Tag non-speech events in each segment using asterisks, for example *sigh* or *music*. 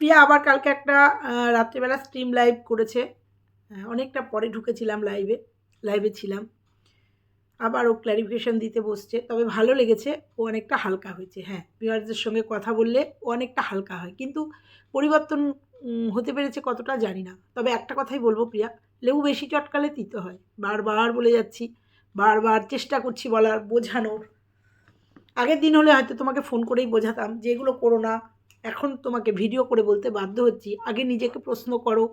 প্রিয়া আবার কালকে একটা রাত্রিবেলা স্ট্রিম লাইভ করেছে। অনেকটা পরে ঢুকেছিলাম লাইভে লাইভে ছিলাম। আবার ও ক্ল্যারিফিকেশন দিতে বসছে। তবে ভালো লেগেছে, ও অনেকটা হালকা হয়েছে। হ্যাঁ ভিউয়ার্সদের সঙ্গে কথা বললে ও অনেকটা হালকা হয়। কিন্তু পরিবর্তন হতে পেরেছে কতটা জানি না। তবে একটা কথাই বলব প্রিয়া, লেবু বেশি চটকালে তিতে হয়। বারবার বলে যাচ্ছি, বারবার চেষ্টা করছি বলার বোঝানোর। আগের দিন হলে হয়তো তোমাকে ফোন করেই বোঝাতাম যে এগুলো করো না এখন তোমাকে ভিডিও করে বলতে বাধ্য হচ্ছি, আগে নিজেকে প্রশ্ন করো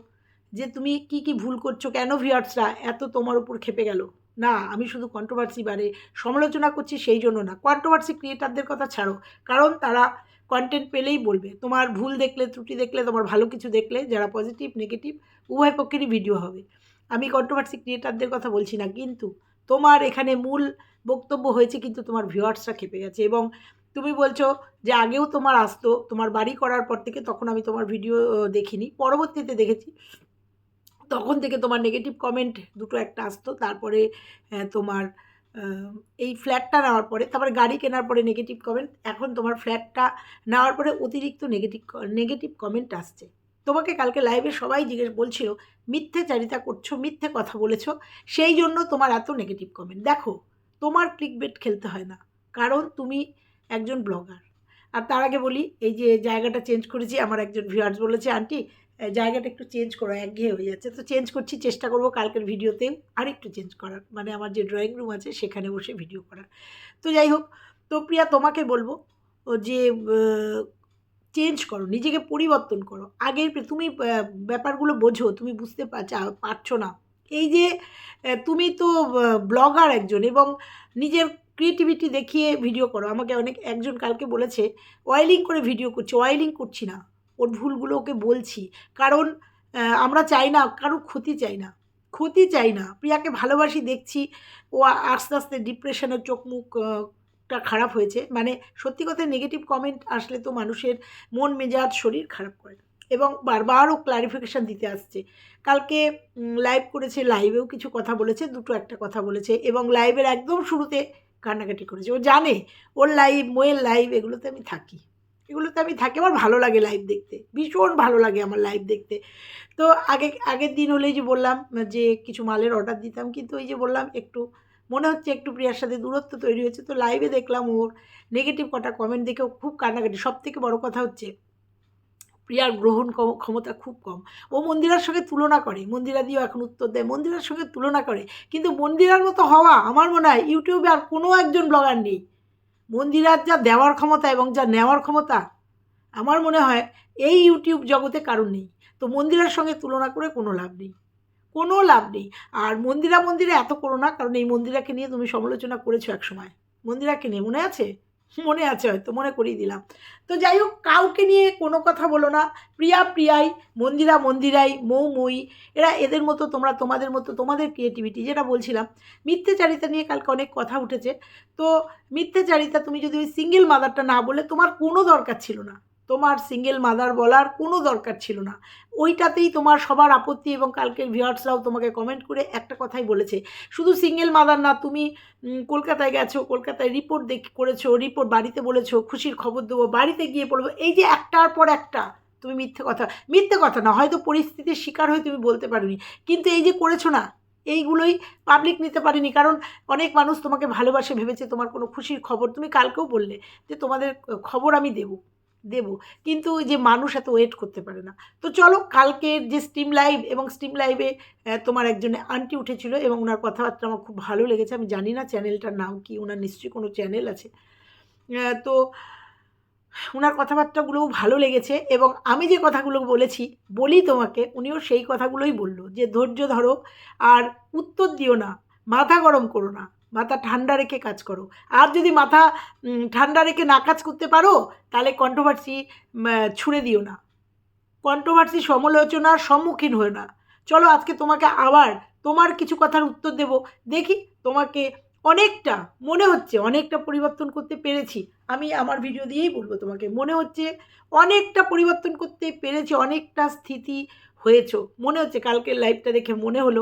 যে তুমি কি কি ভুল করছ? কেন ভিউয়ার্সরা এত তোমার উপর খেপে গেল? না, আমি শুধু কন্ট্রোভার্সি বারে সমালোচনা করছি সেই জন্য না। কন্ট্রোভার্সি ক্রিয়েটারদের কথা ছাড়ো, কারণ তারা কন্টেন্ট পেলেই বলবে। তোমার ভুল দেখলে, ত্রুটি দেখলে, তোমার ভালো কিছু দেখলে, যারা পজিটিভ নেগেটিভ উভয় পক্ষেরই ভিডিও হবে। আমি কন্ট্রোভার্সি ক্রিয়েটারদের কথা বলছি না, কিন্তু তোমার এখানে মূল বক্তব্য হয়েছে কিন্তু তোমার ভিউয়ার্সরা খেপে গেছে। এবং তুমি বলছো যে আগেও তোমার আসতো, তোমার বাড়ি করার পর থেকে তখন আমি তোমার ভিডিও দেখিনি। পরবর্তীতে দেখেছি। তখন থেকে তোমার নেগেটিভ কমেন্ট দুটো একটা আসতো। তারপরে তোমার এই ফ্ল্যাটটা নেওয়ার পরে, তারপরে গাড়ি কেনার পরে নেগেটিভ কমেন্ট এখন তোমার ফ্ল্যাটটা নেওয়ার পরে অতিরিক্ত নেগেটিভ নেগেটিভ কমেন্ট আসছে। তোমাকে কালকে লাইভে সবাই জিজ্ঞেস বলছিল, মিথ্যে চারিতা করছ, মিথ্যে কথা বলেছ, সেই জন্য তোমার এত নেগেটিভ কমেন্ট দেখো, তোমার ক্লিক বেট খেলতে হয় না। কারণ তুমি একজন ব্লগার আর তার আগে বলি, এই যে জায়গাটা চেঞ্জ করেছি, আমার একজন ভিউয়ার্স বলেছে, আন্টি জায়গাটা একটু চেঞ্জ করো, একঘেয়ে হয়ে যাচ্ছে। তো চেঞ্জ করছি, চেষ্টা করব কালকের ভিডিওতে আর একটু চেঞ্জ করার। মানে আমার যে ড্রয়িং রুম আছে, সেখানে বসে ভিডিও করার। তো যাই হোক, তো প্রিয়া তোমাকে বলব, ও যে চেঞ্জ করো, নিজেকে পরিবর্তন করো। আগের তুমি ব্যাপারগুলো বোঝো, তুমি বুঝতে পারছ না। এই যে তুমি তো ব্লগার একজন এবং নিজের ক্রিয়েটিভিটি দেখিয়ে ভিডিও করো। আমাকে অনেক একজন কালকে বলেছে অয়েলিং করে ভিডিও করছি অয়েলিং করছি না। ওর ভুলগুলো ওকে বলছি। কারণ আমরা চাই না, কারও ক্ষতি চাই না। ক্ষতি চাই না। প্রিয়াকে ভালোবাসি, দেখছি। ও আস্তে আস্তে ডিপ্রেশনের চোখ মুখটা খারাপ হয়েছে। মানে সত্যি কথা নেগেটিভ কমেন্ট আসলে তো মানুষের মন, মেজাজ, শরীর খারাপ করে। এবং বারবারও ক্লারিফিকেশান দিতে আসছে। কালকে লাইভ করেছে লাইভেও কিছু কথা বলেছে, দুটো একটা কথা বলেছে। এবং লাইভের একদম শুরুতে কান্নাকাটি করেছে। ও জানে, ওর লাইভ মোয়ের লাইভ এগুলোতে আমি থাকি। এগুলোতে আমি থাকি, আমার ভালো লাগে লাইভ দেখতে। ভীষণ ভালো লাগে আমার লাইভ দেখতে। তো আগে, আগের দিন হলেই যে বললাম যে কিছু মালের অর্ডার দিতাম, কিন্তু ওই যে বললাম একটু, মনে হচ্ছে একটু প্রিয়ার সাথে দূরত্ব তৈরি হয়েছে। তো লাইভে দেখলাম ওর নেগেটিভ কটা কমেন্ট দেখে ও খুব কান্নাকাটি। সব থেকে বড় কথা হচ্ছে প্রিয়ার গ্রহণ ক্ষম- ক্ষমতা খুব কম। ও মন্দিরার সঙ্গে তুলনা করে। মন্দিরা দিয়েও এখন উত্তর দেয়, মন্দিরার সঙ্গে তুলনা করে। কিন্তু মন্দিরার মতো হওয়া আমার মনে হয় ইউটিউবে আর কোনো একজন ব্লগার নেই। মন্দিরার যা দেওয়ার ক্ষমতা এবং যা নেওয়ার ক্ষমতা, আমার মনে হয় এই ইউটিউব জগতে কারণ নেই। তো মন্দিরার সঙ্গে তুলনা করে কোনো লাভ নেই। কোনো লাভ নেই। আর মন্দিরা মন্দিরে এত করো না, কারণ এই মন্দিরাকে নিয়ে তুমি সমালোচনা করেছ এক সময় মন্দিরাকে নিয়ে মনে আছে? মনে আছে হয়তো, মনে করিয়ে দিলাম। তো যাই হোক, কাউকে নিয়ে কোনো কথা বলো না। প্রিয়া প্রিয়াই, মন্দিরা মন্দিরাই, মৌ মই, এরা এদের মতো, তোমরা তোমাদের মতো, তোমাদের ক্রিয়েটিভিটি যেটা বলছিলাম। মিথ্যেচারিতা নিয়ে কালকে অনেক কথা উঠেছে। তো মিথ্যেচারিতা তুমি যদি ওই সিঙ্গেল মাদারটা না বলে, তোমার কোনো দরকার ছিল না। তোমার সিঙ্গেল মাদার বলার কোনো দরকার ছিল না। ওইটাতেই তোমার সবার আপত্তি এবং কালকের ভিউয়ার্সরাও তোমাকে কমেন্ট করে একটা কথাই বলেছে। শুধু সিঙ্গেল মাদার না, তুমি কলকাতায় গেছো, কলকাতায় রিপোর্ট দেখ, করেছ রিপোর্ট বাড়িতে বলেছ, খুশির খবর দেবো, বাড়িতে গিয়ে পড়ব এই যে একটার পর একটা, তুমি মিথ্যে কথা মিথ্যে কথা না, হয়তো পরিস্থিতির শিকার হয়ে তুমি বলতে পারোনি। কিন্তু এই যে করেছ না, এইগুলোই পাবলিক নিতে পারেনি, কারণ অনেক মানুষ তোমাকে ভালোবাসে, ভেবেছে তোমার কোনো খুশির খবর, তুমি কালকেও বললে যে তোমাদের খবর আমি দেবো। দেবো। কিন্তু যে মানুষ এত ওয়েট করতে পারে না। তো চলো কালকের যে স্টিম লাইভ এবং স্টিম লাইভে তোমার একজন আন্টি উঠেছিল এবং ওনার কথাবার্তা আমার খুব ভালো লেগেছে। আমি জানি না চ্যানেলটার নাম কি, ওনার নিশ্চয়ই কোনো চ্যানেল আছে। তো ওনার কথাবার্তাগুলোও ভালো লেগেছে এবং আমি যে কথাগুলো বলেছি, বলি তোমাকে, উনিও সেই কথাগুলোই বলল যে, ধৈর্য ধরো আর উত্তর দিও না, মাথা গরম করো না। মাথা ঠান্ডা রেখে কাজ করো। আর যদি মাথা ঠান্ডা রেখে না কাজ করতে পারো, তাহলে কন্ট্রোভার্সি ছুড়ে দিও না। কন্ট্রোভার্সি সমালোচনার সম্মুখীন হও না। চলো আজকে তোমাকে আবার তোমার কিছু কথার উত্তর দেব। দেখি তোমাকে অনেকটা, মনে হচ্ছে অনেকটা পরিবর্তন করতে পেরেছি। আমি আমার ভিডিও দিয়েই বলব তোমাকে, মনে হচ্ছে অনেকটা পরিবর্তন করতে পেরেছি, অনেকটা স্থিতি হয়েছো। মনে হচ্ছে কালকের লাইভটা দেখে মনে হলো।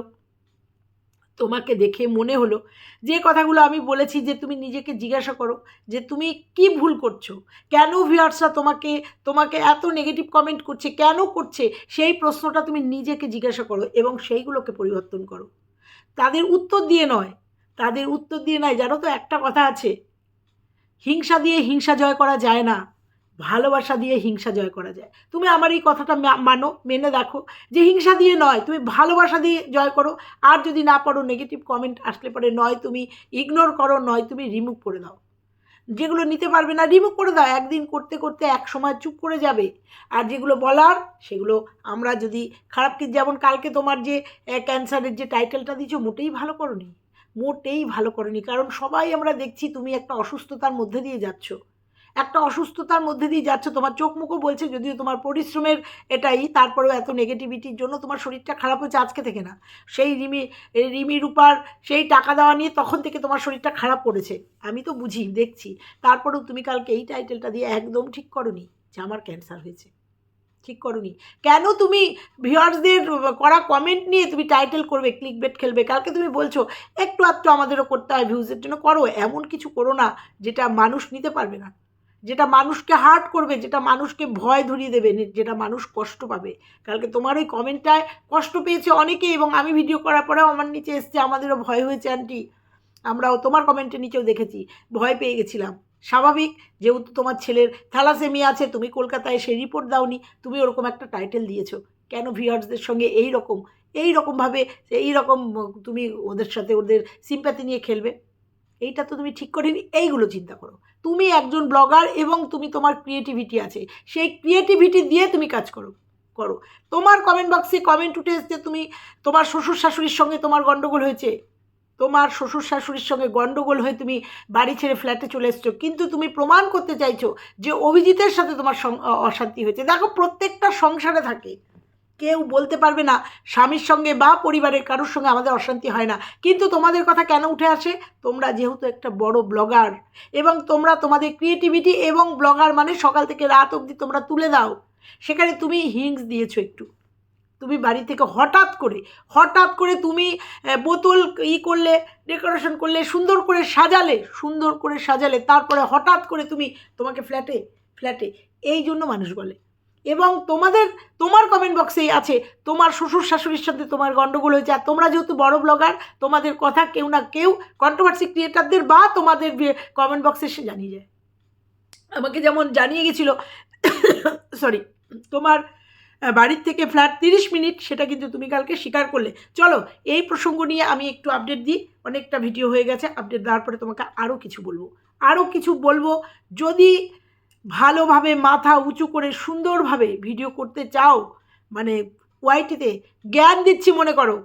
তোমাকে দেখে মনে হলো যে কথাগুলো আমি বলেছি যে তুমি নিজেকে জিজ্ঞাসা করো যে তুমি কি ভুল করছ? কেন ভিউয়ার্সরা তোমাকে তোমাকে এত নেগেটিভ কমেন্ট করছে? কেন করছে? সেই প্রশ্নটা তুমি নিজেকে জিজ্ঞাসা করো এবং সেইগুলোকে পরিবর্তন করো। তাদের উত্তর দিয়ে নয়। তাদের উত্তর দিয়ে নয়। জানো তো একটা কথা আছে, হিংসা দিয়ে হিংসা জয় করা যায় না। ভালোবাসা দিয়ে হিংসা জয় করা যায়। তুমি আমার এই কথাটা মানো, মেনে দেখো যে হিংসা দিয়ে নয়, তুমি ভালোবাসা দিয়ে জয় করো। আর যদি না পারো নেগেটিভ কমেন্ট আসলে পরে নয়, তুমি ইগনোর করো, নয়, তুমি রিমুভ করে দাও। যেগুলো নিতে পারবে না রিমুভ করে দাও। একদিন করতে করতে এক সময় চুপ করে যাবে। আর যেগুলো বলার, সেগুলো আমরা যদি খারাপ কি, যেমন কালকে তোমার যে ক্যান্সারের যে টাইটেলটা দিচ্ছ মোটেই ভালো করনি। মোটেই ভালো করনি। কারণ সবাই আমরা দেখছি তুমি একটা অসুস্থতার মধ্যে দিয়ে যাচ্ছ। একটা অসুস্থতার মধ্যে দিয়ে যাচ্ছ, তোমার চোখ মুখও বলছে যদিও তোমার পরিশ্রমের এটাই, তারপরেও এত নেগেটিভিটির জন্য তোমার শরীরটা খারাপ হয়েছে আজকে থেকে না। সেই রিমি রিমি রূপার সেই টাকা দেওয়া নিয়ে তখন থেকে তোমার শরীরটা খারাপ পড়েছে। আমি তো বুঝি, দেখছি। তারপরেও তুমি কালকে এই টাইটেলটা দিয়ে একদম ঠিক করনি যে আমার ক্যান্সার হয়েছে। ঠিক করনি। কেন তুমি ভিউয়ার্সদের করা কমেন্ট নিয়ে তুমি টাইটেল করবে ক্লিক বেট খেলবে? কালকে তুমি বলছো, একটু আধটু আমাদেরও করতে হয় ভিউজের জন্য করো। এমন কিছু করো না যেটা মানুষ নিতে পারবে না। যেটা মানুষকে হার্ট করবে, যেটা মানুষকে ভয় ধরিয়ে দেবে যেটা মানুষ কষ্ট পাবে। কালকে তোমার ওই কমেন্টটায় কষ্ট পেয়েছে অনেকে এবং আমি ভিডিও করার পরেও আমার নিচে এসছে, আমাদেরও ভয় হয়েছে আন্টি আমরাও তোমার কমেন্টের নিচেও দেখেছি, ভয় পেয়ে গেছিলাম। স্বাভাবিক, যেহেতু তোমার ছেলের থ্যালাসেমিয়া আছে, তুমি কলকাতায় সেই রিপোর্ট দাওনি, তুমি ওরকম একটা টাইটেল দিয়েছ। কেন ভিউয়ার্সদের সঙ্গে এই রকম এই রকমভাবে এই রকম তুমি ওদের সাথে ওদের সিম্প্যাথি নিয়ে খেলবে? এইটা তো তুমি ঠিক করিনি, এইগুলো চিন্তা করো। তুমি একজন ব্লগার এবং তুমি তোমার ক্রিয়েটিভিটি আছে। সেই ক্রিয়েটিভিটি দিয়ে তুমি কাজ করো করো। তোমার কমেন্ট বক্সে কমেন্ট উঠে এসছে তুমি, তোমার শ্বশুর শাশুড়ির সঙ্গে তোমার গণ্ডগোল হয়েছে। তোমার শ্বশুর শাশুড়ির সঙ্গে গণ্ডগোল হয়ে তুমি বাড়ি ছেড়ে ফ্ল্যাটে চলে এসছো। কিন্তু তুমি প্রমাণ করতে চাইছো যে অভিজিতের সাথে তোমার অশান্তি হয়েছে। দেখো প্রত্যেকটা সংসারে থাকে। কেউ বলতে পারবে না স্বামীর সঙ্গে বা পরিবারের কারোর সঙ্গে আমাদের অশান্তি হয় না। কিন্তু তোমাদের কথা কেন উঠে আসে? তোমরা যেহেতু একটা বড় ব্লগার এবং তোমরা তোমাদের ক্রিয়েটিভিটি এবং ব্লগার মানে সকাল থেকে রাত অবধি তোমরা তুলে দাও। সেখানে তুমি হিংস দিয়েছ একটু। তুমি বাড়ি থেকে হঠাৎ করে হঠাৎ করে তুমি বোতল ই করলে ডেকোরেশন করলে, সুন্দর করে সাজালে, সুন্দর করে সাজালে, তারপরে হঠাৎ করে তুমি তোমাকে ফ্ল্যাটে ফ্ল্যাটে এই জন্য মানুষ বলে। এবং তোমাদের, তোমার কমেন্ট বক্সেই আছে, তোমার শ্বশুর শাশুড়ির সাথে তোমার গণ্ডগোল হয়েছে, আর তোমরা যেহেতু বড় ব্লগার তোমাদের কথা কেউ না কেউ কন্ট্রোভার্সি ক্রিয়েটারদের বা তোমাদের কমেন্ট বক্সে সে জানিয়ে যায়। আমাকে যেমন জানিয়ে গেছিল *coughs* সরি তোমার বাড়ির থেকে ফ্ল্যাট তিরিশ মিনিট, সেটা কিন্তু তুমি কালকে স্বীকার করলে। চলো, এই প্রসঙ্গ নিয়ে আমি একটু আপডেট দিই, অনেকটা ভিডিও হয়ে গেছে আপডেট দেওয়ার পরে তোমাকে আরও কিছু বলব। আরও কিছু বলব, যদি ভালোভাবে মাথা উঁচু করে সুন্দরভাবে ভিডিও করতে চাও মানে ওয়াইটিতে জ্ঞান দিচ্ছি মনে করো,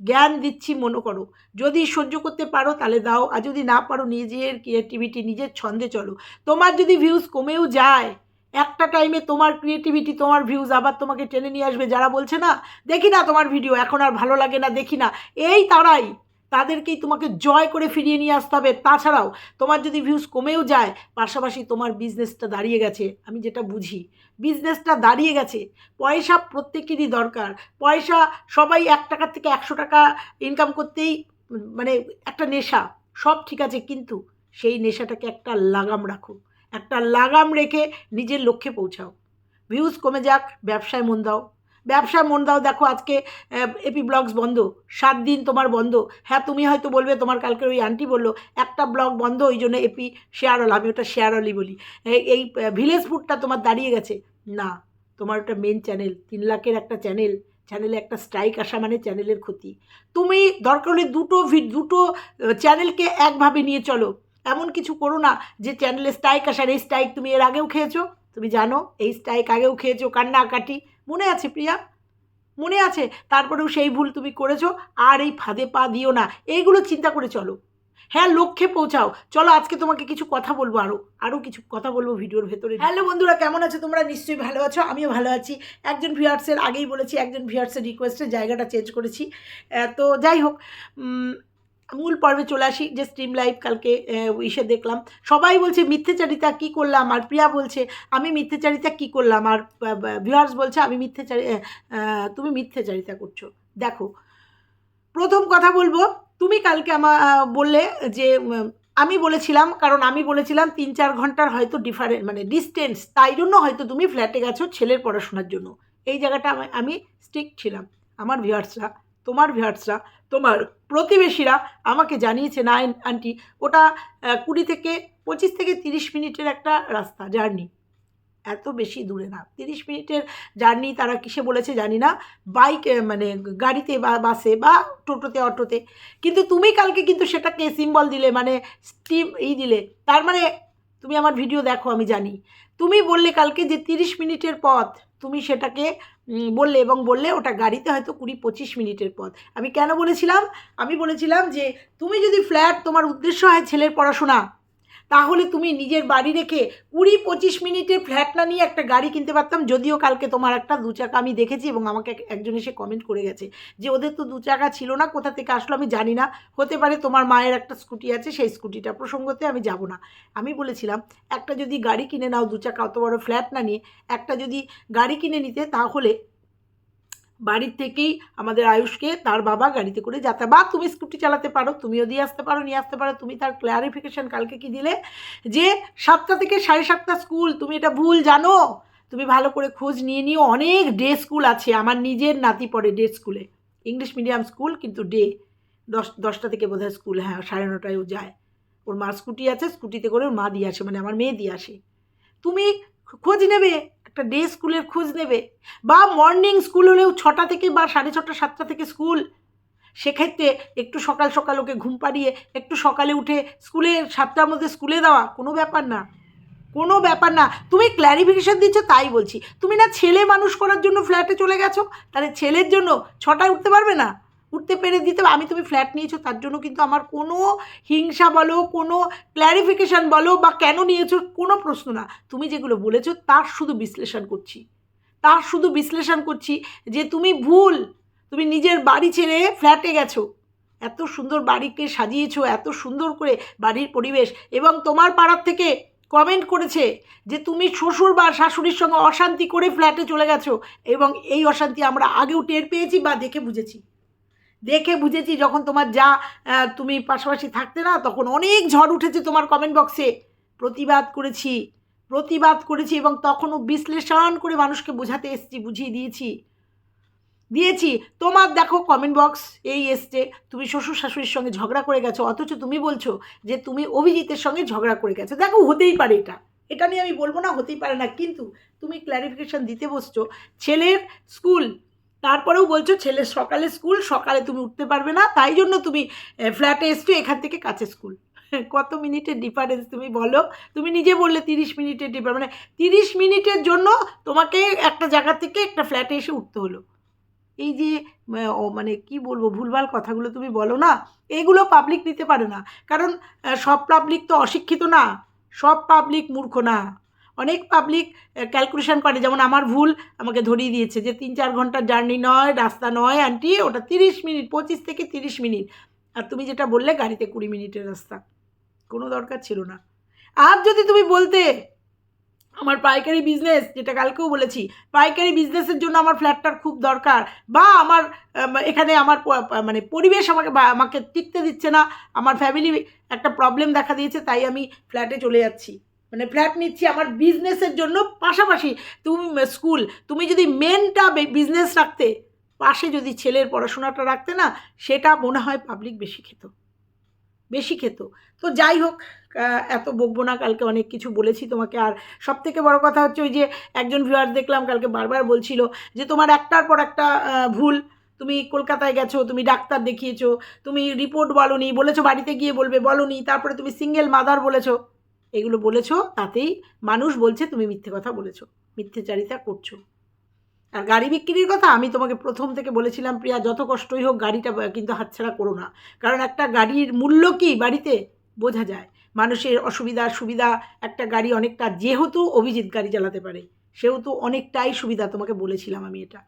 জ্ঞান দিচ্ছি মনে করো। যদি সহ্য করতে পারো তাহলে দাও, আর যদি না পারো নিজের ক্রিয়েটিভিটি নিজের ছন্দে চলো। তোমার যদি ভিউজ কমেও যায়, একটা টাইমে তোমার ক্রিয়েটিভিটি তোমার ভিউজ আবার তোমাকে টেনে নিয়ে আসবে। যারা বলছে না, দেখি না তোমার ভিডিও এখন আর ভালো লাগে না, দেখি না। এই তারাই। তাদেরকেই তোমাকে জয় করে ফিরিয়ে নিয়ে আসতে হবে। তাছাড়াও, তোমার যদি ভিউজ কমেও যায়, পাশাপাশি তোমার বিজনেসটা দাঁড়িয়ে গেছে, আমি যেটা বুঝি। বিজনেসটা দাঁড়িয়ে গেছে, পয়সা প্রত্যেকেরই দরকার। পয়সা সবাই এক টাকার থেকে একশো টাকা ইনকাম করতেই মানে একটা নেশা, সব ঠিক আছে, কিন্তু সেই নেশাটাকে একটা লাগাম রাখো। একটা লাগাম রেখে নিজের লক্ষ্যে পৌঁছাও। ভিউজ কমে যাক, ব্যবসায় মন দাও। ব্যবসায় মন দাও, দেখো আজকে এপি ব্লগস বন্ধ, সাত দিন তোমার বন্ধ। হ্যাঁ তুমি হয়তো বলবে, তোমার কালকে ওই আন্টি বলল, একটা ব্লগ বন্ধ, ওই জন্য এপি শেয়ার হল, আমি ওটা শেয়ার হলই বলি। এই- ভিলেজ ফুডটা তোমার দাঁড়িয়ে গেছে। না, তোমার ওটা মেন চ্যানেল তিন লাখের একটা চ্যানেল চ্যানেলে একটা স্ট্রাইক আসা মানে চ্যানেলের ক্ষতি। তুমি দরকার হলে দুটো দুটো চ্যানেলকে একভাবে নিয়ে চলো। এমন কিছু করো না যে চ্যানেলে স্ট্রাইক আসার, এই স্ট্রাইক তুমি এর আগেও খেয়েছো, তুমি জানো, এই স্ট্রাইক আগেও খেয়েছো, কান্নাকাটি। মনে আছে প্রিয়া? মনে আছে? তারপরেও সেই ভুল তুমি করেছ, আর এই ফাঁদে পা দিও না। এইগুলো চিন্তা করে চলো। হ্যাঁ লক্ষ্যে পৌঁছাও। চলো, আজকে তোমাকে কিছু কথা বলব আরও আরও কিছু কথা বলব ভিডিওর ভেতরে। হ্যালো বন্ধুরা, কেমন আছো তোমরা? নিশ্চয়ই ভালো আছো। আমিও ভালো আছি। একজন ভিউয়ার্সের আগেই বলেছি, একজন ভিউয়ার্সের রিকোয়েস্টে জায়গাটা চেঞ্জ করেছি। তো যাই হোক মূল পর্বে চলে আসি, যে স্ট্রিম লাইভ কালকে ইসে দেখলাম। সবাই বলছে, মিথ্যেচারিতা কী করলাম? আর প্রিয়া বলছে, আমি মিথ্যেচারিতা কী করলাম? আর ভিউয়ার্স বলছে, আমি মিথ্যেচারি তুমি মিথ্যেচারিতা করছ। দেখো, প্রথম কথা বলব, তুমি কালকে আমার বললে যে আমি বলেছিলাম, কারণ আমি বলেছিলাম তিন চার ঘণ্টার হয়তো ডিফারেন্ট মানে ডিস্টেন্স তাই জন্য হয়তো তুমি ফ্ল্যাটে গেছো ছেলের পড়াশোনার জন্য। এই জায়গাটা আমি- আমি স্ট্রিক্ট ছিলাম। আমার ভিউয়ার্সরা তোমার ভিউয়ার্সরা তোমার প্রতিবেশীরা আমাকে জানিয়েছে না আন- আন্টি, ওটা কুড়ি থেকে পঁচিশ থেকে তিরিশ মিনিটের একটা রাস্তা, জার্নি। এত বেশি দূরে না। তিরিশ মিনিটের জার্নি তারা কিসে বলেছে জানি না। বাইক মানে গাড়িতে বা বাসে বা টোটোতে, অটোতে। কিন্তু তুমি কালকে কিন্তু সেটাকে সিম্বল দিলে মানে স্টিম এই দিলে। তার মানে তুমি আমার ভিডিও দেখো, আমি জানি। তুমি বললে কালকে যে তিরিশ মিনিটের পথ তুমি সেটাকে বললে এবং বললে ওটা গাড়িতে হয়তো কুড়ি পঁচিশ মিনিটের পথ। আমি কেন বলেছিলাম? আমি বলেছিলাম যে, তুমি যদি ফ্ল্যাট তোমার উদ্দেশ্য হয় ছেলের পড়াশোনা তাহলে তুমি নিজের বাড়ি রেখে কুড়ি পঁচিশ মিনিটের ফ্ল্যাট না নিয়ে একটা গাড়ি কিনতে পারতাম, যদিও কালকে তোমার একটা দু চাকা আমি দেখেছি এবং আমাকে এক- একজন এসে কমেন্ট করে গেছে যে ওদের তো দু চাকা ছিল না, কোথা থেকে আসলো আমি জানি না। হতে পারে তোমার মায়ের একটা স্কুটি আছে, সেই স্কুটিটা প্রসঙ্গতে আমি যাব না। আমি বলেছিলাম, একটা যদি গাড়ি কিনে নাও দু চাকা অত বড় ফ্ল্যাট না নিয়ে, একটা যদি গাড়ি কিনে নিতে তাহলে বাড়ির থেকেই আমাদের আয়ুষকে তার বাবা গাড়িতে করে যাতে বা তুমি স্কুটি চালাতে পারো, তুমিও দিয়ে আসতে পারো, নিয়ে আসতে পারো, তুমি তার ক্লারিফিকেশন কালকে কি দিলে? যে সাতটা থেকে সাড়ে সাতটা স্কুল তুমি এটা ভুল জানো? তুমি ভালো করে খোঁজ নিয়ে নিও, অনেক ডে স্কুল আছে, আমার নিজের নাতি পড়ে ডে স্কুলে ইংলিশ মিডিয়াম স্কুল কিন্তু ডে দশ, দশটা থেকে বোধহয় স্কুল হ্যাঁ সাড়ে নটায়ও যায়। ওর মার স্কুটি আছে, স্কুটিতে করে ওর মা দিয়ে আসে মানে আমার মেয়ে দিয়ে আসে। তুমি খোঁজ নেবে। একটা ডে স্কুলের খোঁজ নেবে বা মর্নিং স্কুল হলেও ছটা থেকে বা সাড়ে ছটা, সাতটা থেকে স্কুল সেক্ষেত্রে একটু সকাল সকাল ওকে ঘুম পাড়িয়ে, একটু সকালে উঠে স্কুলে, সাতটার মধ্যে স্কুলে দেওয়া, কোনো ব্যাপার না। কোনো ব্যাপার না। তুমি ক্ল্যারিফিকেশান দিচ্ছ, তাই বলছি। তুমি না ছেলে মানুষ করার জন্য ফ্ল্যাটে চলে গেছো? তাহলে ছেলের জন্য ছটায় উঠতে পারবে না? উঠতে পেরে দিতে আমি তুমি ফ্ল্যাট নিয়েছো, তার জন্য কিন্তু আমার কোনো হিংসা বলো, কোনো ক্ল্যারিফিকেশান বলো বা কেন নিয়েছো, কোনো প্রশ্ন না। তুমি যেগুলো বলেছ, তার শুধু বিশ্লেষণ করছি। তার শুধু বিশ্লেষণ করছি যে তুমি ভুল, তুমি নিজের বাড়ি ছেড়ে ফ্ল্যাটে গেছো। এত সুন্দর বাড়িকে সাজিয়েছো, এত সুন্দর করে বাড়ির পরিবেশ এবং তোমার পাড়ার থেকে কমেন্ট করেছে যে তুমি শ্বশুর বা শাশুড়ির সঙ্গে অশান্তি করে ফ্ল্যাটে চলে গেছো এবং এই অশান্তি আমরা আগেও টের পেয়েছি বা দেখে বুঝেছি। দেখে বুঝেছি যখন তোমার যা তুমি পাশাপাশি থাকতে না, তখন অনেক ঝড় উঠেছে তোমার কমেন্ট বক্সে প্রতিবাদ করেছি প্রতিবাদ করেছি এবং তখনও বিশ্লেষণ করে মানুষকে বোঝাতে এসেছি, বুঝিয়ে দিয়েছি। দিয়েছি। তোমার দেখো কমেন্ট বক্স এই এসছে, তুমি শ্বশুর শাশুড়ির সঙ্গে ঝগড়া করে গেছো, অথচ তুমি বলছো যে তুমি অভিজিতের সঙ্গে ঝগড়া করে গেছো। দেখো, হতেই পারে এটা। এটা নিয়ে আমি বলব না, হতেই পারে না। কিন্তু তুমি ক্ল্যারিফিকেশন দিতে বসছো, ছেলের স্কুল তারপরেও বলছো ছেলের সকালে স্কুল, সকালে তুমি উঠতে পারবে না, তাই জন্য তুমি ফ্ল্যাটে এসছো, এখান থেকে কাছে স্কুল। *laughs* কত মিনিটের ডিফারেন্স তুমি বলো? তুমি নিজে বললে তিরিশ মিনিটের ডিফারেন্স মানে তিরিশ মিনিটের জন্য তোমাকে একটা জায়গা থেকে একটা ফ্ল্যাটে এসে উঠতে হলো। এই যে মানে কি বলব, ভুলভাল কথাগুলো তুমি বলো না, এগুলো পাবলিক নিতে পারে না। কারণ সব পাবলিক তো অশিক্ষিত না, সব পাবলিক মূর্খ না। অনেক পাবলিক ক্যালকুলেশন করে। যেমন আমার ভুল আমাকে ধরিয়ে দিয়েছে যে তিন চার ঘণ্টার জার্নি নয়, রাস্তা নয় আন্টি ওটা তিরিশ মিনিট পঁচিশ থেকে তিরিশ মিনিট আর তুমি যেটা বললে গাড়িতে কুড়ি মিনিটের রাস্তা, কোনো দরকার ছিল না। আর যদি তুমি বলতে, আমার পাইকারি বিজনেস যেটা কালকেও বলেছি, পাইকারি বিজনেসের জন্য আমার ফ্ল্যাটটার খুব দরকার, বা আমার এখানে আমার মানে পরিবেশ আমাকে আমাকে টিকতে দিচ্ছে না, আমার ফ্যামিলি একটা প্রবলেম দেখা দিয়েছে, তাই আমি ফ্ল্যাটে চলে যাচ্ছি। মানে ফ্ল্যাট নিচ্ছি আমার বিজনেসের জন্য পাশাপাশি তুমি স্কুল তুমি যদি মেনটা বিজনেস রাখতে, পাশে যদি ছেলের পড়াশোনাটা রাখতে না, সেটা মনে হয় পাবলিক বেশি খেত। বেশি খেত। তো যাই হোক এত বকবো না, কালকে অনেক কিছু বলেছি তোমাকে। আর সব থেকে বড় কথা হচ্ছে ওই যে একজন ভিউয়ার দেখলাম, কালকে বারবার বলছিল যে তোমার একটার পর একটা ভুল। তুমি কলকাতায় গেছো, তুমি ডাক্তার দেখিয়েছো, তুমি রিপোর্ট বলনি, বলেছ বাড়িতে গিয়ে বলবে, বলনি, তারপরে তুমি সিঙ্গেল মাদার বলেছ। এগুলো বলেছ, তাতেই মানুষ বলছে তুমি মিথ্যে কথা বলেছ, মিথ্যেচারিতা করছ। আর গাড়ি বিক্রির কথা আমি তোমাকে প্রথম থেকে বলেছিলাম প্রিয়া, যত কষ্টই হোক গাড়িটা কিন্তু হাতছাড়া করো না। কারণ একটা গাড়ির মূল্য কি বাড়িতে? বোঝা যায়। মানুষের অসুবিধা সুবিধা, একটা গাড়ি অনেকটা যেহেতু অভিজিৎ গাড়ি চালাতে পারে, সেহেতু অনেকটাই সুবিধা তোমাকে বলেছিলাম আমি এটা।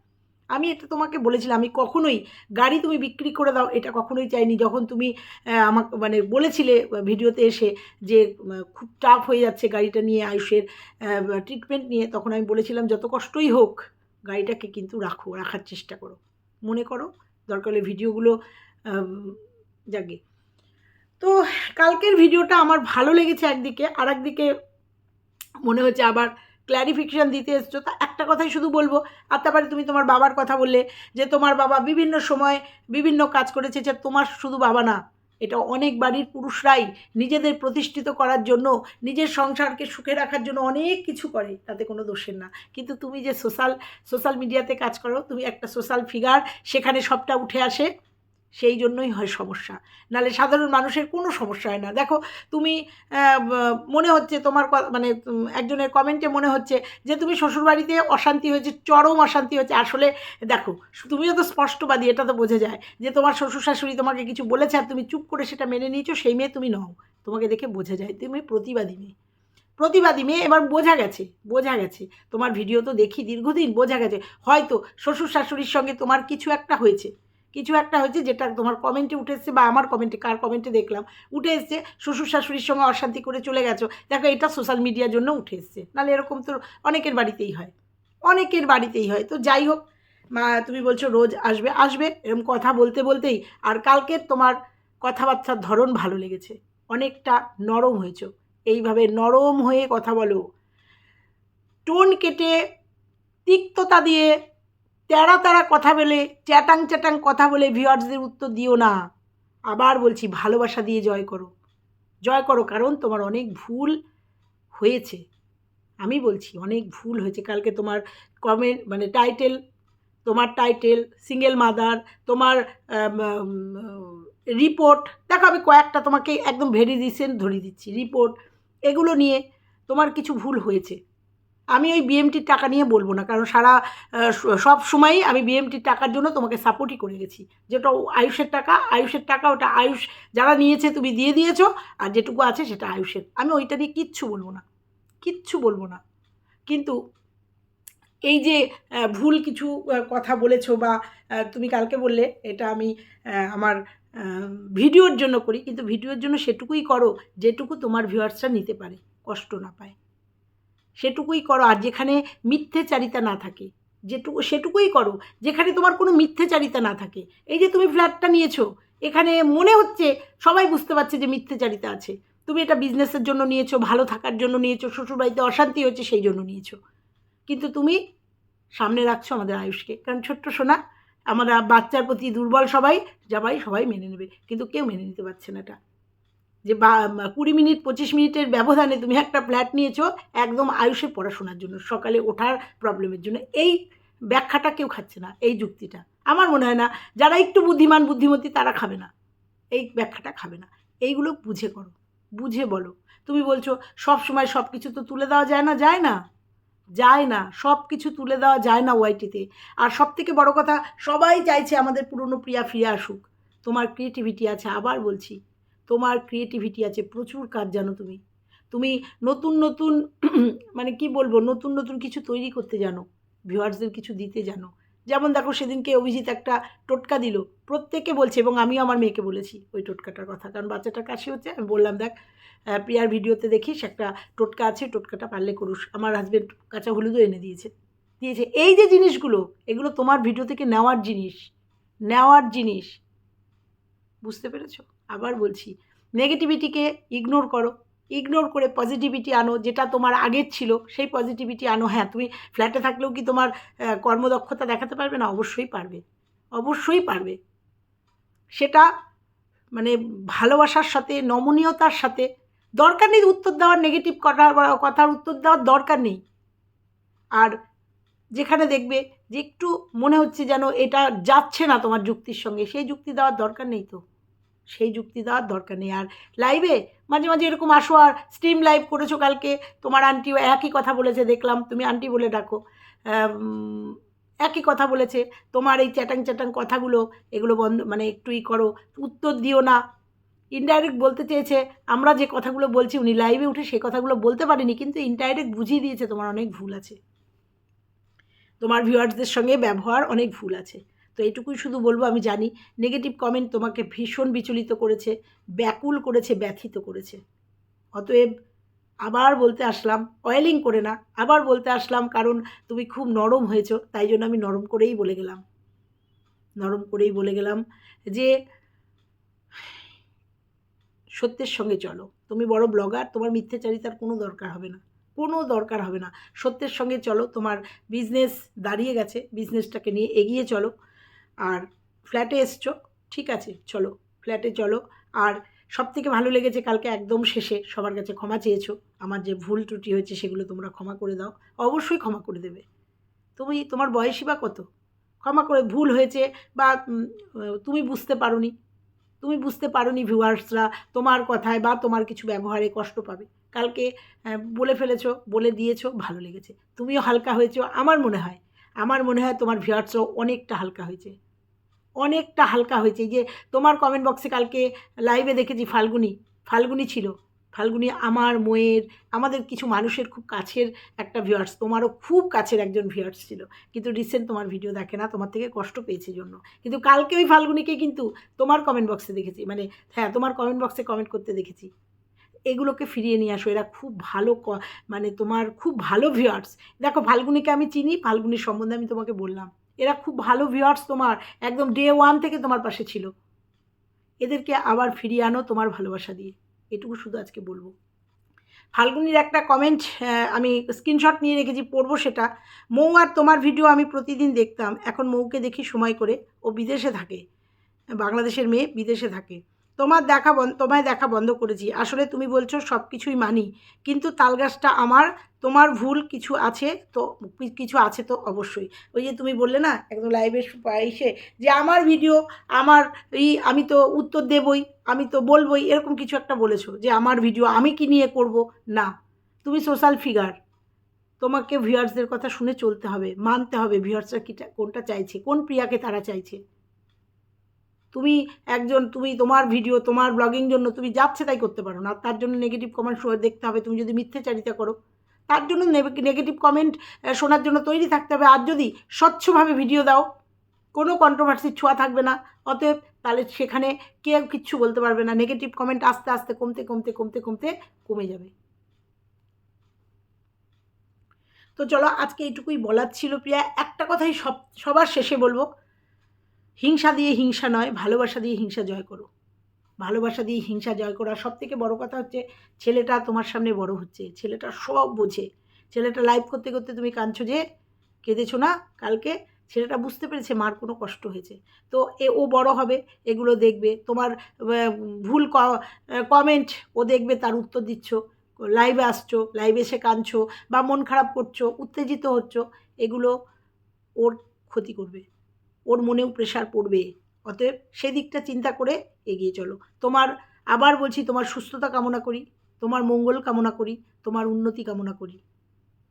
আমি এটা তোমাকে বলেছিলাম, আমি কখনোই গাড়ি তুমি বিক্রি করে দাও, এটা কখনোই চাইনি। যখন তুমি আমাকে মানে বলেছিলে ভিডিওতে এসে যে খুব টাফ হয়ে যাচ্ছে গাড়িটা নিয়ে আয়ুষের ট্রিটমেন্ট নিয়ে, তখন আমি বলেছিলাম, যত কষ্টই হোক, গাড়িটাকে কিন্তু রাখো, রাখার চেষ্টা করো। মনে করো, দরকার হলে ভিডিওগুলো জাগে। তো কালকের ভিডিওটা আমার ভালো লেগেছে একদিকে আর একদিকে মনে হচ্ছে আবার ক্ল্যারিফিকেশান দিতে এসছো, তা একটা কথাই শুধু বলব। আর তারপরে তুমি তোমার বাবার কথা বললে যে তোমার বাবা বিভিন্ন সময় বিভিন্ন কাজ করেছে যে তোমার শুধু বাবা না, এটা অনেক বাড়ির পুরুষরাই নিজেদের প্রতিষ্ঠিত করার জন্য, নিজের সংসারকে সুখে রাখার জন্য অনেক কিছু করে, তাতে কোনো দোষের না। কিন্তু তুমি যে সোশ্যাল সোশ্যাল মিডিয়াতে কাজ করো, তুমি একটা সোশ্যাল ফিগার সেখানে সবটা উঠে আসে। সেই জন্যই হয় সমস্যা। নালে সাধারণ মানুষের কোনো সমস্যা হয় না। দেখো, তুমি মনে হচ্ছে তোমার মানে একজনের কমেন্টে মনে হচ্ছে যে তুমি শ্বশুরবাড়িতে অশান্তি হয়েছে, চরম অশান্তি হয়েছে। আসলে দেখো, তুমিও তো স্পষ্টবাদী, এটা তো বোঝা যায় যে তোমার শ্বশুর শাশুড়ি তোমাকে কিছু বলেছে আর তুমি চুপ করে সেটা মেনে নিয়েছো, সেই মেয়ে তুমি নও। তোমাকে দেখে বোঝা যায়, তুমি প্রতিবাদী মেয়ে। প্রতিবাদী মেয়ে এবার বোঝা গেছে বোঝা গেছে। তোমার ভিডিও তো দেখি দীর্ঘদিন, বোঝা গেছে। হয়তো শ্বশুর শাশুড়ির সঙ্গে তোমার কিছু একটা হয়েছে। কিছু একটা হয়েছে যেটা তোমার কমেন্টে উঠে এসছে বা আমার কমেন্টে কার কমেন্টে দেখলাম, উঠে এসছে, শ্বশুর শাশুড়ির সঙ্গে অশান্তি করে চলে গেছো। দেখো এটা সোশ্যাল মিডিয়ার জন্য উঠে এসছে। নাহলে এরকম তো অনেকের বাড়িতেই হয়। অনেকের বাড়িতেই হয়। তো যাই হোক, মা তুমি বলছো রোজ আসবে আসবে এরকম কথা বলতে বলতেই, আর কালকের তোমার কথাবার্তার ধরন ভালো লেগেছে। অনেকটা নরম হয়েছো। এইভাবে নরম হয়ে কথা বলো। টোন কেটে তিক্ততা দিয়ে তেরা তেরা কথা বলে, চ্যাটাং চ্যাটাং কথা বলে ভিউয়ার্সদের উত্তর দিও না। আবার বলছি, ভালোবাসা দিয়ে জয় করো। জয় করো কারণ তোমার অনেক ভুল হয়েছে। আমি বলছি, অনেক ভুল হয়েছে। কালকে তোমার কমেন্ট মানে টাইটেল তোমার টাইটেল সিঙ্গেল মাদার তোমার রিপোর্ট দেখো আমি কয়েকটা তোমাকে একদম ভেরি রিসেন্ট ধরিয়ে দিচ্ছি। রিপোর্ট এগুলো নিয়ে তোমার কিছু ভুল হয়েছে। আমি ওই বিএমটির টাকা নিয়ে বলব না। কারণ সারা সব সময়ই আমি বিএমটির টাকার জন্য তোমাকে সাপোর্টই করে গেছি। যেটা আয়ুষের টাকা আয়ুষের টাকা ওটা আয়ুষ যারা নিয়েছে তুমি দিয়ে দিয়েছ, আর যেটুকু আছে সেটা আয়ুষের। আমি ওইটা নিয়ে কিচ্ছু বলব না। কিচ্ছু বলব না। কিন্তু এই যে ভুল কিছু কথা বলেছ বা তুমি কালকে বললে, এটা আমি আমার ভিডিওর জন্য করি। কিন্তু ভিডিওর জন্য সেটুকুই করো, যেটুকু তোমার ভিউয়ার্সরা নিতে পারে, কষ্ট না পায়। সেটুকুই করো আর যেখানে মিথ্যেচারিতা না থাকে। যেটুকু, সেটুকুই করো। যেখানে তোমার কোনো মিথ্যেচারিতা না থাকে। এই যে তুমি ফ্ল্যাটটা নিয়েছো, এখানে মনে হচ্ছে সবাই বুঝতে পারছে যে মিথ্যেচারিতা আছে। তুমি এটা বিজনেসের জন্য নিয়েছো, ভালো থাকার জন্য নিয়েছো, শ্বশুরবাড়িতে অশান্তি হচ্ছে সেই জন্য নিয়েছো। কিন্তু তুমি সামনে রাখছো আমাদের আয়ুষকে। কারণ ছোট্ট সোনা, আমরা বাচ্চার প্রতি দুর্বল সবাই যাবাই সবাই মেনে নেবে। কিন্তু কেউ মেনে নিতে পারছে না এটা। যে কুড়ি মিনিট, পঁচিশ মিনিটের ব্যবধানে তুমি একটা ফ্ল্যাট নিয়েছো, একদম আয়ুষে পড়াশোনার জন্য, সকালে ওঠার প্রবলেমের জন্য। এই ব্যাখ্যাটা কেউ খাচ্ছে না, এই যুক্তিটা। আমার মনে হয় না, যারা একটু বুদ্ধিমান, বুদ্ধিমতী তারা খাবে না। এই ব্যাখ্যাটা খাবে না। এইগুলো বুঝে করো, বুঝে বলো। তুমি বলছো, সব সময় সব কিছু তো তুলে দেওয়া যায় না যায় না। যায় না, সব কিছু তুলে দেওয়া যায় না ওয়াইটিতে আর সব থেকে বড় কথা, সবাই চাইছে আমাদের পুরনো প্রিয়া ফিরে আসুক। তোমার ক্রিয়েটিভিটি আছে, আবার বলছি। তোমার ক্রিয়েটিভিটি আছে, প্রচুর কাজ জানো তুমি। তুমি নতুন নতুন মানে কি বলব, নতুন নতুন কিছু তৈরি করতে জানো ভিউয়ার্সদের কিছু দিতে জানো। যেমন দেখো সেদিনকে অভিজিৎ একটা টোটকা দিল, প্রত্যেকে বলছে এবং আমিও আমার মেয়েকে বলেছি ওই টোটকাটার কথা, কারণ বাচ্চাটার কাশি হচ্ছে, আমি বললাম, দেখ প্রিয়ার ভিডিওতে দেখিস একটা টোটকা আছে, টোটকাটা পারলে করুস। আমার হাজব্যান্ড কাঁচা হলুদও এনে দিয়েছে। দিয়েছে, এই যে জিনিসগুলো, এগুলো তোমার ভিডিও থেকে নেওয়ার জিনিস নেওয়ার জিনিস। বুঝতে পেরেছ? আবার বলছি নেগেটিভিটিকে ইগনোর করো। ইগনোর করে পজিটিভিটি আনো, যেটা তোমার আগের ছিল, সেই পজিটিভিটি আনো। হ্যাঁ তুমি ফ্ল্যাটে থাকলেও কি তোমার কর্মদক্ষতা দেখাতে পারবে? না, অবশ্যই পারবে। অবশ্যই পারবে। সেটা মানে ভালোবাসার সাথে, নমনীয়তার সাথে, দরকার নেই উত্তর দেওয়ার নেগেটিভ কথা, কথার উত্তর দেওয়ার দরকার নেই। আর যেখানে দেখবে যে একটু মনে হচ্ছে যেন এটা যাচ্ছে না তোমার যুক্তির সঙ্গে, সেই যুক্তি দেওয়ার দরকার নেই তো। সেই যুক্তি দেওয়ার দরকার নেই। আর লাইভে মাঝে মাঝে এরকম আসো আর স্ট্রিম লাইভ করেছ কালকে, তোমার আন্টিও একই কথা বলেছে, দেখলাম, তুমি আন্টি বলে ডাকো। একই কথা বলেছে, তোমার এই চ্যাটাং চ্যাটাং কথাগুলো, এগুলো বন্ধ মানে একটু ই করো, উত্তর দিও না। ইনডাইরেক্ট বলতে চেয়েছে, আমরা যে কথাগুলো বলছি, উনি লাইভে উঠে সেই কথাগুলো বলতে পারেনি, কিন্তু ইনডাইরেক্ট বুঝিয়ে দিয়েছে, তোমার অনেক ভুল আছে। তোমার ভিউয়ার্সদের সঙ্গে ব্যবহার অনেক ভুল আছে। তো এইটুকুই শুধু বলব, আমি জানি নেগেটিভ কমেন্ট তোমাকে ভীষণ বিচলিত করেছে, ব্যাকুল করেছে, ব্যথিত করেছে। অতএব আবার বলতে আসলাম অয়েলিং করে না, আবার বলতে আসলাম কারণ তুমি খুব নরম হয়েছো, তাই জন্য আমি নরম করেই বলে গেলাম। নরম করেই বলে গেলাম যে, সত্যের সঙ্গে চলো। তুমি বড় ব্লগার তোমার মিথ্যাচারিতার কোনো দরকার হবে না। কোনো দরকার হবে না। সত্যের সঙ্গে চলো, তোমার বিজনেস দাঁড়িয়ে গেছে বিজনেসটাকে নিয়ে এগিয়ে চলো। আর ফ্ল্যাটে এসছো, ঠিক আছে, চলো ফ্ল্যাটে চলো। আর সব থেকে ভালো লেগেছে কালকে একদম শেষে, সবার কাছে ক্ষমা চেয়েছো। আমার যে ভুল ত্রুটি হয়েছে সেগুলো তোমরা ক্ষমা করে দাও, অবশ্যই ক্ষমা করে দেবে। তুমি, তোমার বয়সই বা কত? ক্ষমা করে, ভুল হয়েছে বা তুমি বুঝতে পারোনি, তুমি বুঝতে পারোনি ভিউয়ার্সরা তোমার কথায় বা তোমার কিছু ব্যবহারে কষ্ট পাবে। কালকে বলে ফেলেছো, বলে দিয়েছ, ভালো লেগেছে। তুমিও হালকা হয়েছো, আমার মনে হয়, আমার মনে হয় তোমার ভিউয়ার্সরাও অনেকটা হালকা হয়েছে। অনেকটা হালকা হয়েছে। যে তোমার কমেন্ট বক্সে কালকে লাইভে দেখেছি ফাল্গুনি। ফাল্গুনি ছিল। ফাল্গুনি আমার মোয়ের, আমাদের কিছু মানুষের খুব কাছের একটা ভিউয়ার্স তোমারও খুব কাছের একজন ভিউয়ার্স ছিল। কিন্তু রিসেন্ট তোমার ভিডিও দেখে না, তোমার থেকে কষ্ট পেয়েছে জন্য। কিন্তু কালকে ওই ফাল্গুনিকে কিন্তু তোমার কমেন্ট বক্সে দেখেছি। মানে হ্যাঁ তোমার কমেন্ট বক্সে কমেন্ট করতে দেখেছি। এগুলোকে ফিরিয়ে নিয়ে আসো। এরা খুব ভালো মানে তোমার খুব ভালো ভিউয়ার্স দেখো, ফাল্গুনিকে আমি চিনি, ফাল্গুনির সম্বন্ধে আমি তোমাকে বললাম। এরা খুব ভালো ভিউয়ার্স তোমার, একদম ডে ওয়ান থেকে তোমার পাশে ছিল। এদেরকে আবার ফিরিয়ে আনো তোমার ভালোবাসা দিয়ে। এটুকু শুধু আজকে বলব। ফাল্গুনির একটা কমেন্ট আমি স্ক্রিনশট নিয়ে রেখেছি, পড়ব সেটা। মৌ আর তোমার ভিডিও আমি প্রতিদিন দেখতাম। এখন মৌকে দেখি সময় করে। ও বিদেশে থাকে। বাংলাদেশের মেয়ে বিদেশে থাকে। তোমার দেখা তোমায় দেখা বন্ধ করেছি। আসলে তুমি বলছো সব কিছুই মানি, কিন্তু তালগাছটা আমার, তোমার ভুল কিছু আছে তো, কিছু আছে তো অবশ্যই। ওই যে তুমি বললে না, একদম লাইভে এসে যে আমার ভিডিও আমার এই আমি তো উত্তর দেবই, আমি তো বলবই, এরকম কিছু একটা বলেছ যে আমার ভিডিও আমি কি নিয়ে করব? না। তুমি সোশ্যাল ফিগার তোমাকে ভিউয়ার্সদের কথা শুনে চলতে হবে, মানতে হবে ভিউয়ার্সরা কী কোনটা চাইছে, কোন প্রিয়াকে তারা চাইছে। তুমি একজন, তুমি তোমার ভিডিও তোমার ব্লগিং জন্য তুমি যাচ্ছে তাই করতে পারো না। তার জন্য নেগেটিভ কমেন্ট দেখতে হবে, তুমি যদি মিথ্যাচারিতা করো। তার জন্য নেগেটিভ কমেন্ট শোনার জন্য তৈরি থাকতে হবে। আর যদি স্বচ্ছভাবে ভিডিও দাও, কোনো কন্ট্রোভার্সির ছোঁয়া থাকবে না। অতএব তাহলে সেখানে কেউ কিচ্ছু বলতে পারবে না। নেগেটিভ কমেন্ট আস্তে আস্তে, কমতে কমতে কমতে কমতে কমে যাবে। তো চলো, আজকে এইটুকুই বলার ছিল প্রিয়া। একটা কথাই সব, সবার শেষে বলব। হিংসা দিয়ে হিংসা নয়, ভালোবাসা দিয়ে হিংসা জয় করো। ভালোবাসা দিয়ে হিংসা জয় করা সব থেকে বড় কথা হচ্ছে ছেলেটা তোমার সামনে বড় হচ্ছে, ছেলেটা সব বোঝে। ছেলেটা লাইভ করতে করতে তুমি কাঁদছো যে, কেঁদেছো না? কালকে ছেলেটা বুঝতে পেরেছে মার কোনো কষ্ট হয়েছে। তো এ, ও বড় হবে, এগুলো দেখবে। তোমার ভুল কমেন্ট ও দেখবে, তার উত্তর দিচ্ছ। লাইভে আসছো লাইভে এসে কাঁদছো বা মন খারাপ করছ, উত্তেজিত হচ্ছ, এগুলো ওর ক্ষতি করবে। ওর মনেও প্রেশার পড়বে। অতএব সেদিকটা চিন্তা করে এগিয়ে চলো। তোমার আবার বলছি, তোমার সুস্থতা কামনা করি, তোমার মঙ্গল কামনা করি, তোমার উন্নতি কামনা করি,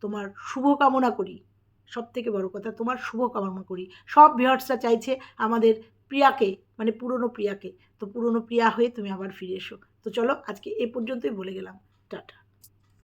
তোমার শুভ কামনা করি সব থেকে বড় কথা, তোমার শুভ কামনা করি। সব ভিউয়ার্সরা চাইছে আমাদের প্রিয়াকে মানে পুরনো প্রিয়াকে। তো পুরনো প্রিয়া হয়ে তুমি আবার ফিরে এসো। তো চলো আজকে এ পর্যন্তই বলে গেলাম। টাটা।